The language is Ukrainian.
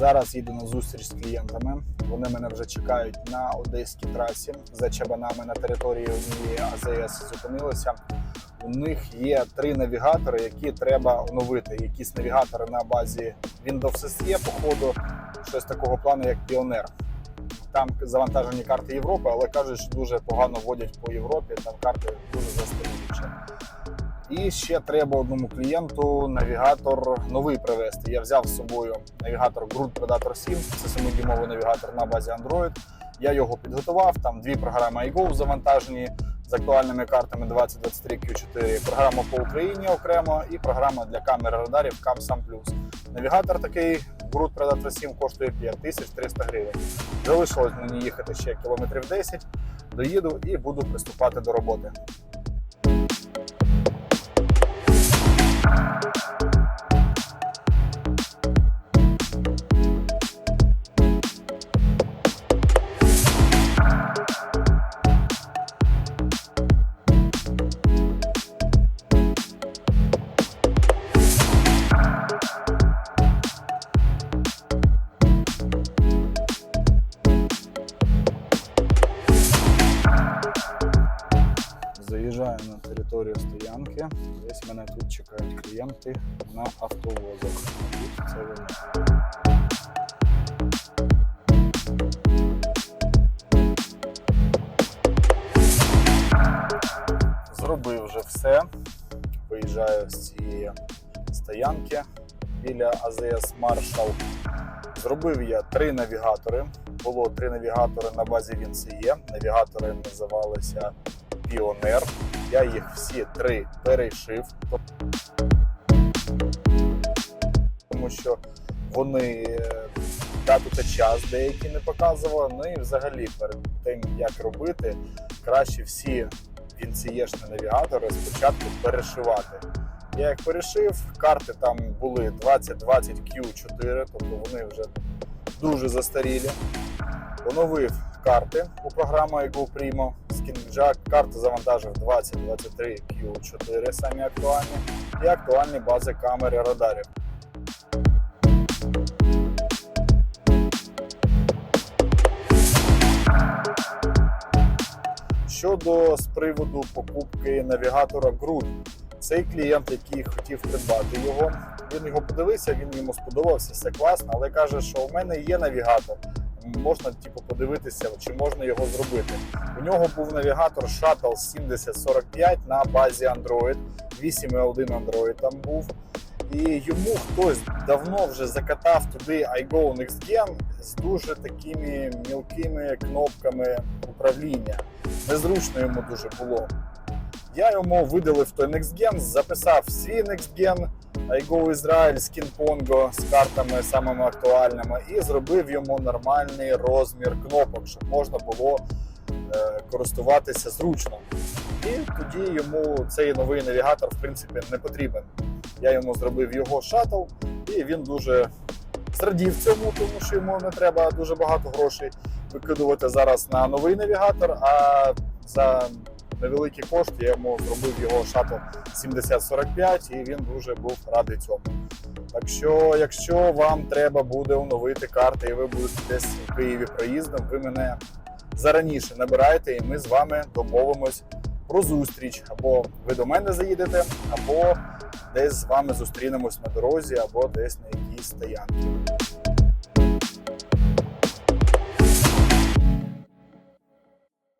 Зараз їду на зустріч з клієнтами. Вони мене вже чекають на одеській трасі за чабанами на території однієї АЗС зупинилися. У них є три навігатори, які треба оновити. Якісь навігатори на базі Windows SE, походу, щось такого плану, як Pioneer. Там завантажені карти Європи, але кажуть, що дуже погано водять по Європі. Там карти дуже застарілі. І ще треба одному клієнту навігатор новий привезти. Я взяв з собою навігатор Groot Predator 7, це 7-дюймовий навігатор на базі Android. Я його підготував. Там дві програми iGo завантажені з актуальними картами 2023 Q4, програма по Україні окремо і програма для камер радарів CamSam. Навігатор такий Groot Predator 7 коштує 5300 гривень. Залишилось мені їхати ще кілометрів 10, доїду і буду приступати до роботи. Заїжджаю на територію стоянки. Десь мене тут чекають клієнти на. Мабуть, це вони. Зробив вже все. Виїжджаю з цієї стоянки біля АЗС Маршал. Зробив я три навігатори. Було три навігатори на базі Вінсіє. Навігатори називалися Піонер. Я їх всі три перейшив. Тому що вони е, дату та час деякі не показували. Ну і взагалі перед тим, як робити, краще всі вінцієшні навігатори спочатку перешивати. Я їх перешив, карти там були 2020 Q4, тобто вони вже дуже застарілі. Оновив карти у програму iGo Primo. SkinJack карти завантажив 2023 Q4, самі актуальні, і актуальні бази камери радарів. Щодо з приводу покупки навігатора Groot, цей клієнт, який хотів придбати його, він його подивився, він йому сподобався, все класно, але каже, що у мене є навігатор. Можна типу подивитися, чи можна його зробити. У нього був навігатор Shuttle 7045 на базі Android, 8.1 Android там був. І йому хтось давно вже закатав туди iGo Next Gen з дуже такими мілкими кнопками управління. Незручно йому дуже було. Я йому видалив той Next Gen, записав свій Next Gen, iGo Israel, Skin Pongo з картами самими актуальними і зробив йому нормальний розмір кнопок, щоб можна було е, користуватися зручно. І тоді йому цей новий навігатор в принципі не потрібен. Я йому зробив його шаттл, і він дуже зрадів цьому, тому що йому не треба дуже багато грошей викидувати зараз на новий навігатор. А за невеликі кошти я йому зробив його шаттл 7045, і він дуже був радий цьому. Так що, якщо вам треба буде оновити карти, і ви будете десь в Києві проїздом, ви мене зараніше набирайте, і ми з вами домовимось про зустріч. Або ви до мене заїдете, або десь з вами зустрінемось на дорозі, або десь на якійсь стоянці.